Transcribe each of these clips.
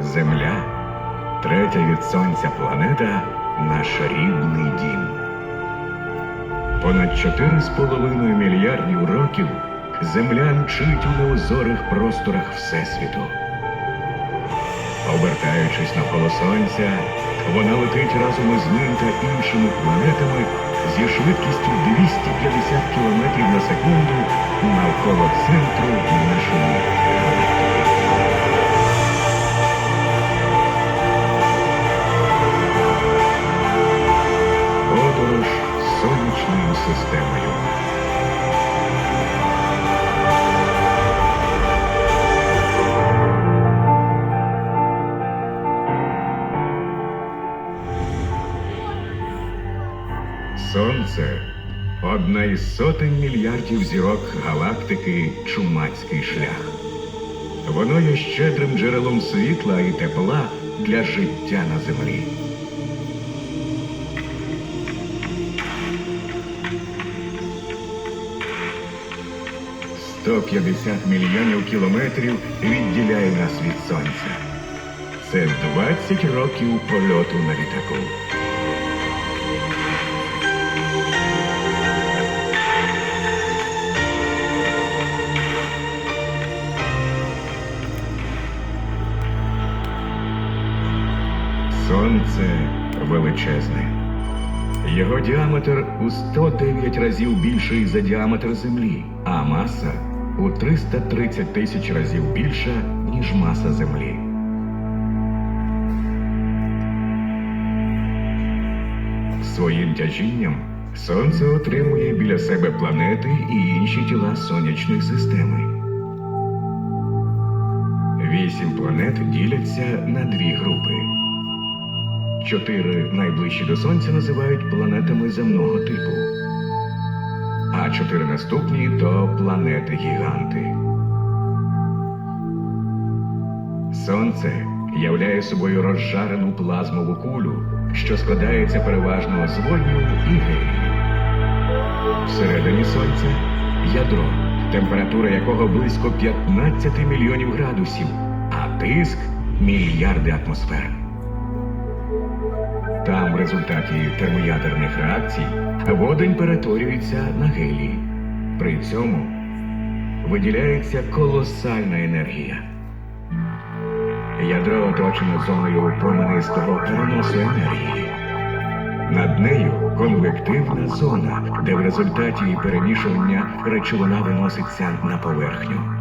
Земля, третя від сонця планета, наш рідний дім. Понад 4,5 мільярдів років Земля мчить у неозорих просторах Всесвіту. Обертаючись навколо сонця, вона летить разом із ним та іншими планетами зі швидкістю 250 км на секунду навколо центру нашої сонячною системою. Сонце одна із сотень мільярдів зірок галактики Чумацький шлях. Воно є щедрим джерелом світла і тепла для життя на землі. Сто п'ятдесят мільйонів кілометрів відділяє нас від сонця. Це 20 років польоту на літаку. Сонце величезне. Його діаметр у 109 разів більший за діаметр Землі, а маса у 330 тисяч разів більша, ніж маса Землі. Своїм тяжінням Сонце отримує біля себе планети і інші тіла сонячної системи. Вісім планет діляться на дві групи. Чотири найближчі до Сонця називають планетами земного типу, чотири наступні то планети-гіганти. Сонце являє собою розжарену плазмову кулю, що складається переважно з водню і гелію. Всередині сонця ядро, температура якого близько 15 мільйонів градусів, а тиск мільярди атмосфер. Там в результаті термоядерних реакцій водень перетворюється на гелій. При цьому виділяється колосальна енергія. Ядро оточено зоною променистого переносу енергії. Над нею конвективна зона, де в результаті перемішування речовина виноситься на поверхню.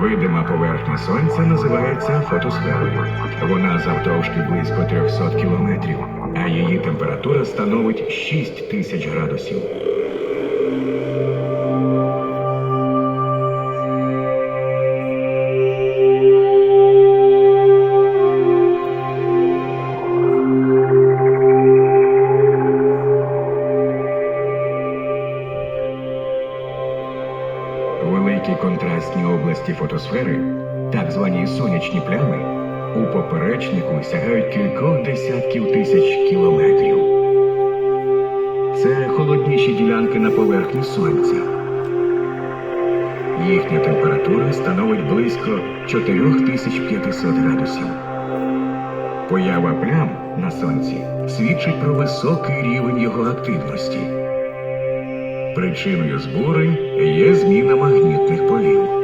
Видима поверхня сонця називається фотосферою. Вона завдовжки близько 300 кілометрів, а її температура становить 6 тисяч градусів. Великі контрастні області фотосфери, так звані сонячні плями, у поперечнику сягають кількох десятків тисяч кілометрів. Це холодніші ділянки на поверхні сонця. Їхня температура становить близько 4500 градусів. Поява плям на сонці свідчить про високий рівень його активності. Причиною збурень є зміна магнітних полів.